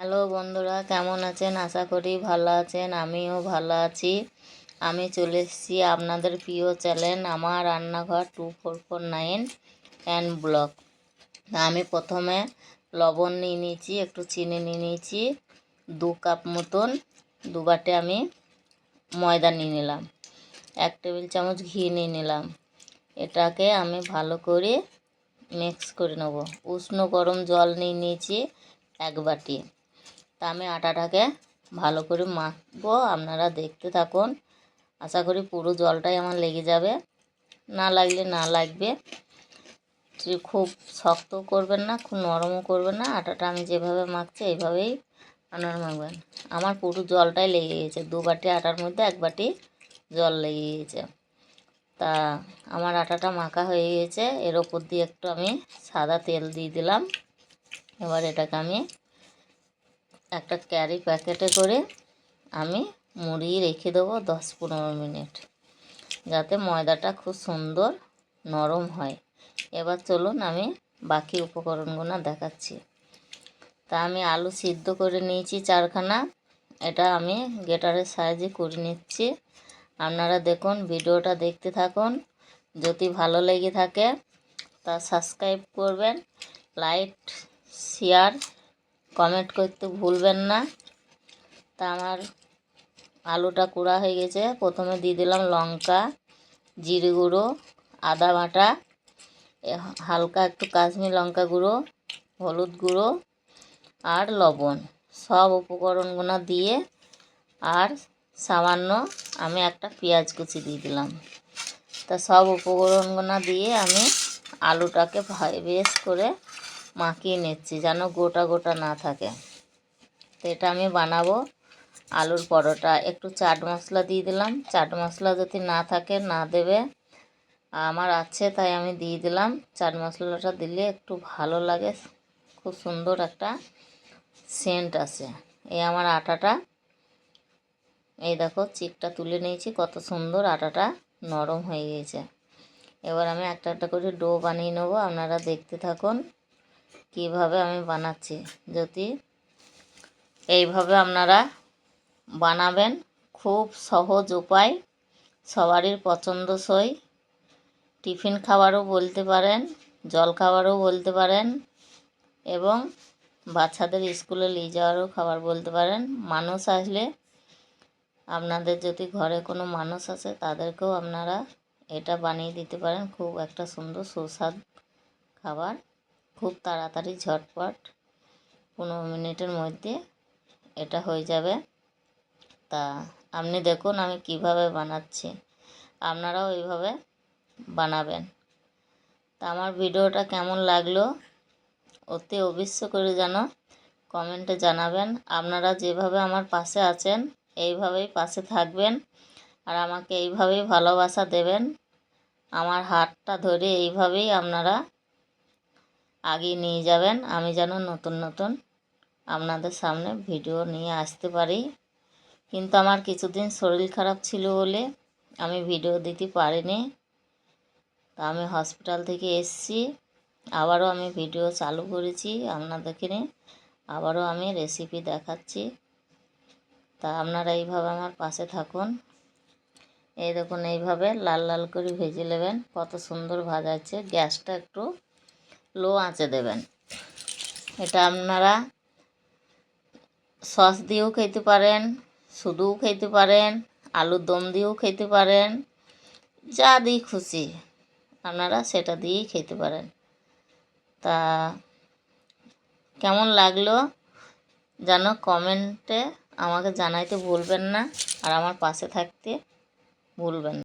Hello বন্ধুরা, কেমন আছেন? আশা করি ভালো আছেন, আমিও ভালো আছি। আমি চলে এসেছি আপনাদের প্রিয় চ্যানেল, আমার রান্নাঘর two four four nine and vlog আমি প্রথমে লবণ নিয়ে নিয়েছি, একটু চিনি নিয়ে নিয়েছি, দু কাপ মতন। দু বাটে আমি ময়দা নিয়ে নিলাম, এক টেবিল চামচ ঘি নিয়ে নিলাম। এটাকে আমি ভালো করে মিক্স করে নেব। উষ্ণ গরম জল নিয়ে নিয়েছি এক বাটি। তা আমি আটাটাকে ভালো করে মাখবো, আপনারা দেখতে থাকুন। আশা করি পুরো জলটাই আমার লেগে যাবে। না লাগলে না লাগবে। খুব শক্ত করবেন না, খুব নরমও করবেন না। আটাটা আমি যেভাবে মাখছি, এইভাবেই আপনারা মাখবেন। আমার পুরো জলটাই লেগে গেছে। দু বাটি আটার মধ্যে এক বাটি জল লেগে গিয়েছে তা আমার আটাটা মাখা হয়ে গেছে। এর ওপর দিয়ে একটু আমি সাদা তেল দিয়ে দিলাম। এবার এটাকে আমি একটা ক্যারি প্যাকেটে করে আমি মুড়িয়ে রেখে দেবো দশ পনেরো মিনিট, যাতে ময়দাটা খুব সুন্দর নরম হয়। এবার চলুন আমি বাকি উপকরণগুলো দেখাচ্ছি। তা আমি আলু সিদ্ধ করে নিয়েছি চারখানা, এটা আমি গেটারের সাইজে করে নিচ্ছি। আপনারা দেখুন, ভিডিওটা দেখতে থাকুন। যদি ভালো লেগে থাকে, তা সাবস্ক্রাইব করবেন, লাইক, শেয়ার কমেন্ট করতে ভুলবেন না। তা আমার আলুটা কুড়া হয়ে গেছে। প্রথমে দিয়ে দিলাম লঙ্কা, জিরে গুঁড়ো, আদা বাটা হালকা একটু কাশ্মীর লঙ্কা গুঁড়ো, হলুদ গুঁড়ো আর লবণ। সব উপকরণগুলো দিয়ে আর সামান্য আমি একটা পেঁয়াজ কুচি দিয়ে দিলাম। তা সব উপকরণগুলো দিয়ে আমি আলুটাকে বেশ করে মাখিয়ে নিচ্ছি যেন গোটা গোটা না থাকে। তো এটা আমি বানাবো। আলুর পরোটা, একটু চাট মশলা দিয়ে দিলাম। চাট মশলা যদি না থাকে, না দেবে। আমার আছে, তাই আমি দিয়ে দিলাম। চাট মশলাটা দিলে একটু ভালো লাগে। খুব সুন্দর একটা সেন্ট আছে। এই আমার আটাটা। এই দেখো চিকটা তুলে নিয়েছি। কত সুন্দর আটাটা নরম হয়ে গিয়েছে এবার আমি একটা একটা করে ডো বানিয়ে নেব। আপনারা দেখতে থাকুন। কীভাবে আমি বানাচ্ছি? যদি এইভাবে আপনারা বানাবেন, খুব সহজ উপায়। সবারই পছন্দসই। টিফিন খাবারও বলতে পারেন, জল খাবারও বলতে পারেন এবং বাচ্চাদের স্কুলে নিয়ে যাওয়ারও খাবার বলতে পারেন। মানুষ আসলে আপনাদের যদি ঘরে কোনো মানুষ আছে, তাদেরকেও আপনারা এটা বানিয়ে দিতে পারেন। খুব একটা সুন্দর সুস্বাদ খাবার। খুব তাড়াতাড়ি, ঝটপট পনেরো মিনিটের মধ্যে এটা হয়ে যাবে। তা আপনি দেখুন আমি কীভাবে বানাচ্ছি। আপনারাও এইভাবে বানাবেন। তা আমার ভিডিওটা কেমন লাগল অতি অবশ্য করে যেন কমেন্টে জানাবেন। আপনারা যেভাবে আমার পাশে আছেন, এইভাবেই পাশে থাকবেন আর আমাকে এইভাবেই ভালোবাসা দেবেন। আমার হাতটা ধরে এইভাবেই আপনারা আগিয়ে নিয়ে যাবেন। আমি যেন নতুন নতুন আপনাদের সামনে ভিডিও নিয়ে আসতে পারি। কিন্তু আমার কিছুদিন শরীর খারাপ ছিল বলে আমি ভিডিও দিতে পারিনি। তা আমি হসপিটাল থেকে এসছি। আবারও আমি ভিডিও চালু করেছি আপনাদেরকে নিয়ে। আবারও আমি রেসিপি দেখাচ্ছি। তা আপনারা এইভাবে আমার পাশে থাকুন। এই দেখুন, এইভাবে লাল লাল করে ভেজে নেবেন। কত সুন্দর ভাজাচ্ছে। গ্যাসটা একটু লো আঁচে দেবেন। এটা আপনারা সস দিয়েও খেতে পারেন, শুধুও খেতে পারেন, আলুর দম দিয়েও খেতে পারেন, যা দিয়ে খুশি আপনারা সেটা দিয়েই খেতে পারেন। তা কেমন লাগল যেন কমেন্টে আমাকে জানাইতে ভুলবেন না আর আমার পাশে থাকতে ভুলবেন না।